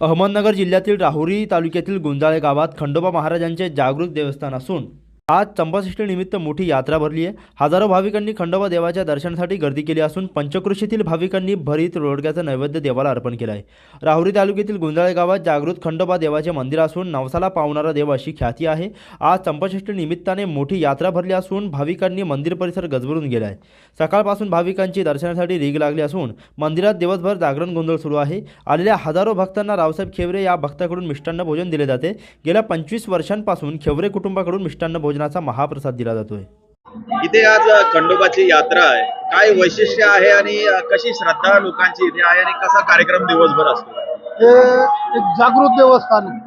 अहमदनगर जिल्ह्यातील राहुरी तालुक्यातील गुंजाळे गावात खंडोबा महाराजांचे जागृत देवस्थान असून आज चंपाषष्ठी निमित्त मोठी यात्रा भरली आहे. हजारो भाविकांनी खंडोबा देवाच्या दर्शनासाठी गर्दी केली असून पंचकृषीतील भाविकांनी भरीत रोडग्याचा नैवेद्य देवाला अर्पण केलं आहे. राहुरी तालुक्यातील गुंजाळे गावात जागृत खंडोबा देवाचे मंदिर असून नवसाला पावणारा देव अशी ख्याती आहे. आज चंपाषष्ठी निमित्ताने मोठी यात्रा भरली असून भाविकांनी मंदिर परिसर गजबरून गेला आहे. सकाळपासून भाविकांची दर्शनासाठी रीग लागली असून मंदिरात दिवसभर जागरण गोंधळ सुरू आहे. आलेल्या हजारो भक्तांना रावसाहेब खेवरे या भक्ताकडून मिष्टान्न भोजन दिले जाते. गेल्या पंचवीस वर्षांपासून खेवरे कुटुंबाकडून मिष्टान्न भोजनाचा महाप्रसाद दिला जातोय. इथे आज खंडोबाची यात्रा आहे. काय वैशिष्ट्य आहे आणि कशी श्रद्धा लोकांची इथे आहे आणि कसा कार्यक्रम दिवसभर असतो? हे एक जागृत देवस्थान आहे.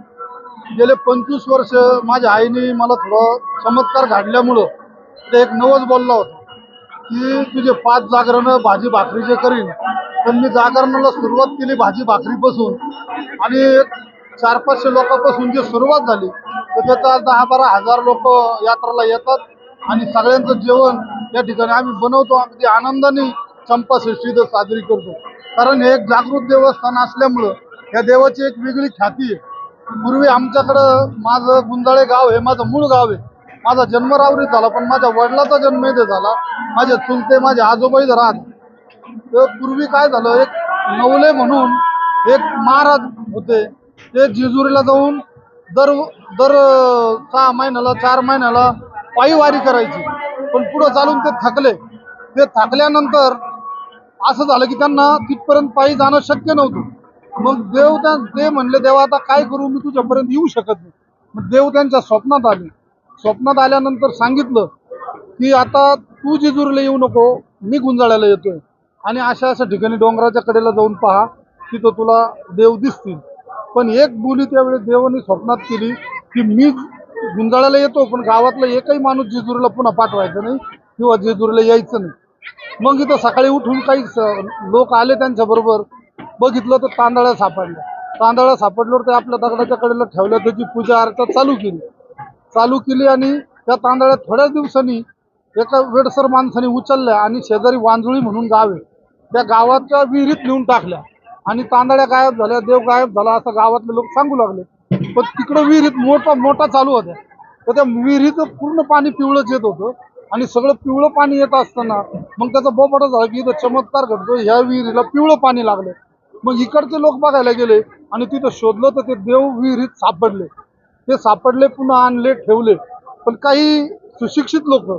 गेले पंचवीस वर्ष माझ्या आईने मला थोडं चमत्कार घडल्यामुळं ते एक नवस बोलला होता. की तुझे पाच जागरणं भाजी भाकरीचे करीन पण मी जागरणाला सुरुवात केली भाजी भाकरीपासून आणि एक चार पाचशे लोकांपासून जी सुरुवात झाली तर त्याचा आज दहा बारा हजार लोक यात्राला येतात आणि सगळ्यांचं जेवण या ठिकाणी आम्ही बनवतो. अगदी आनंदाने चंपाषष्ठी इथं साजरी करतो. कारण हे एक जागृत देवस्थान असल्यामुळं या देवाची एक वेगळी ख्याती आहे. पूर्वी आमच्याकडं माझं गुंजाळे गाव हे माझं मूळ गाव आहे. माझा जन्म रावरीत झाला पण माझ्या वडिलाचा जन्म इथे झाला. माझे चुलते माझे आजोबा राहत. तर पूर्वी काय झालं एक नवले म्हणून एक महाराज होते. ते जेजुरीला जाऊन दर दर सहा महिन्याला चार महिन्याला पायी वारी करायची. पण पुढं चालून ते थकले. ते थकल्यानंतर असं झालं की त्यांना तिथपर्यंत पायी जाणं शक्य नव्हतं. मग देव त्या ते म्हणले देवा आता काय करू? मी तुझ्यापर्यंत येऊ शकत नाही. मग देव त्यांच्या स्वप्नात आले. स्वप्नात आल्यानंतर सांगितलं की आता तू जेजुरीला येऊ नको. मी गुंजाळ्याला येतोय. आणि अशा अशा ठिकाणी डोंगराच्या कडेला जाऊन पहा. तिथं तुला देव दिसतील. पण एक बोली त्यावेळी देवाने स्वप्नात केली की मी गुंजाळ्याला येतो पण गावातला एकही माणूस जेजुरीला पुन्हा पाठवायचं नाही किंवा जेजुरीला यायचं नाही. मग इथं सकाळी उठून काही लोक आले त्यांच्या बरोबर बघितलं तर तांदळा सापडल्या तांदळा सापडल्यावर ते आपल्या दगडाच्या कडेला ठेवल्या त्याची पूजा अर्चा चालू केली. चालू केली आणि त्या तांदळ्या थोड्याच दिवसांनी एका वेडसर माणसाने उचलल्या आणि शेजारी वांजुळी म्हणून गाव आहे. त्या गावाच्या विहिरीत नेऊन टाकल्या. आणि तांदळ्या गायब झाल्या देव गायब झाला असं गावातले लोक सांगू लागले. पण तिकडं विहिरीत मोठा मोठा चालू होत्या. तर त्या विहिरीचं पूर्ण पाणी पिवळंच येत होतं. आणि सगळं पिवळं पाणी येत असताना मग त्याचा बोपटा झाला की इथं चमत्कार घडतो. ह्या विहिरीला पिवळं पाणी लागलं. मग इकडचे लोक बघायला गेले आणि तिथं शोधलं तर ते देव विहिरीत सापडले. ते सापडले पुन्हा आणले ठेवले. पण काही सुशिक्षित लोक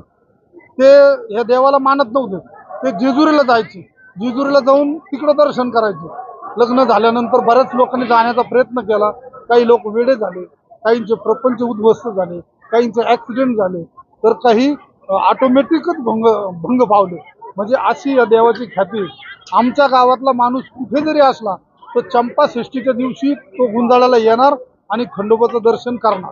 ते ह्या देवाला मानत नव्हते. ते जेजुरीला जायचे. जेजुरीला जाऊन तिकडं दर्शन करायचे. लग्न झाल्यानंतर बऱ्याच लोकांनी जाण्याचा प्रयत्न केला. काही लोक वेडे झाले काहींचे प्रपंच उद्ध्वस्त झाले काहींचे ऍक्सिडेंट झाले. तर काही ऑटोमॅटिकच भंग भंग पावले म्हणजे अशी या देवाची ख्याती आमच्या गावातला माणूस कुठे जरी असला तर चंपा षष्टीच्या दिवशी तो गुंजाळाला येणार आणि खंडोबाचं दर्शन करणार.